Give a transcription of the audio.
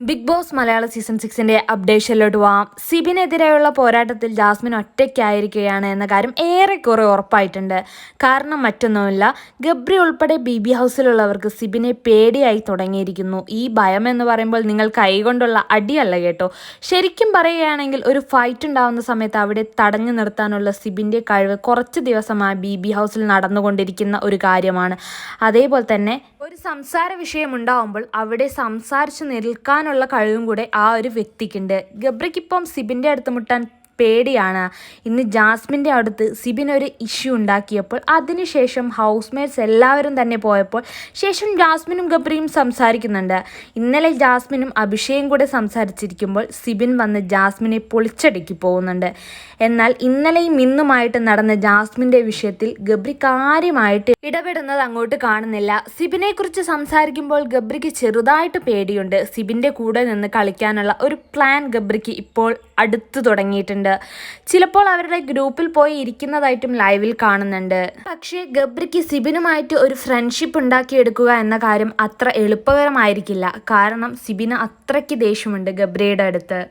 Big boss മലയാള season സിക്സിന്റെ അപ്ഡേഷനിലോട്ട് പോവാം. സിബിനെതിരെയുള്ള പോരാട്ടത്തിൽ ജാസ്മിൻ ഒറ്റയ്ക്കായിരിക്കുകയാണ് എന്ന കാര്യം ഏറെക്കുറെ ഉറപ്പായിട്ടുണ്ട്. കാരണം മറ്റൊന്നുമില്ല. ഗബ്രി ഉൾപ്പെടെ ബി ബി ഹൗസിലുള്ളവർക്ക് സിബിനെ പേടിയായി തുടങ്ങിയിരിക്കുന്നു. ഈ ഭയം എന്ന് പറയുമ്പോൾ നിങ്ങൾ കൈകൊണ്ടുള്ള അടിയല്ല കേട്ടോ. ശരിക്കും പറയുകയാണെങ്കിൽ ഒരു ഫൈറ്റ് ഉണ്ടാവുന്ന സമയത്ത് അവിടെ തടഞ്ഞു നിർത്താനുള്ള സിബിന്റെ കഴിവ് കുറച്ച് ദിവസമായി ബി ബി ഹൗസിൽ നടന്നുകൊണ്ടിരിക്കുന്ന ഒരു കാര്യമാണ്. അതേപോലെ തന്നെ ഒരു സംസാര വിഷയമുണ്ടാവുമ്പോൾ അവിടെ സംസാരിച്ച് നിൽക്കാനുള്ള കഴിവും കൂടെ ആ ഒരു വ്യക്തിക്കുണ്ട്. ഗബ്രിക്കിപ്പം സിബിന്റെ അടുത്ത് മുട്ടാൻ പേടിയാണ്. ഇന്ന് ജാസ്മിന്റെ അടുത്ത് സിബിൻ ഒരു ഇഷ്യൂ ഉണ്ടാക്കിയപ്പോൾ അതിനുശേഷം ഹൗസ് മേറ്റ്സ് എല്ലാവരും തന്നെ പോയപ്പോൾ ശേഷം ജാസ്മിനും ഗബ്രിയും സംസാരിക്കുന്നുണ്ട്. ഇന്നലെ ജാസ്മിനും അഭിഷേയും കൂടെ സംസാരിച്ചിരിക്കുമ്പോൾ സിബിൻ വന്ന് ജാസ്മിനെ പൊളിച്ചടുക്കി പോകുന്നുണ്ട്. എന്നാൽ ഇന്നലെയും ഇന്നുമായിട്ട് നടന്ന ജാസ്മിന്റെ വിഷയത്തിൽ ഗബ്രി കാര്യമായിട്ട് ഇടപെടുന്നത് അങ്ങോട്ട് കാണുന്നില്ല. സിബിനെക്കുറിച്ച് സംസാരിക്കുമ്പോൾ ഗബ്രിക്ക് ചെറുതായിട്ട് പേടിയുണ്ട്. സിബിന്റെ കൂടെ നിന്ന് കളിക്കാനുള്ള ഒരു പ്ലാൻ ഗബ്രിക്ക് ഇപ്പോൾ അടുത്തു തുടങ്ങിയിട്ടുണ്ട്. ചിലപ്പോൾ അവരുടെ ഗ്രൂപ്പിൽ പോയി ഇരിക്കുന്നതായിട്ടും ലൈവിൽ കാണുന്നുണ്ട്. പക്ഷേ ഗബ്രിക്ക് സിബിനുമായിട്ട് ഒരു ഫ്രണ്ട്ഷിപ്പ് ഉണ്ടാക്കിയെടുക്കുക എന്ന കാര്യം അത്ര എളുപ്പകരമായിരിക്കില്ല. കാരണം സിബിന് അത്രയ്ക്ക് ദേഷ്യമുണ്ട് ഗബ്രിയുടെ അടുത്ത്.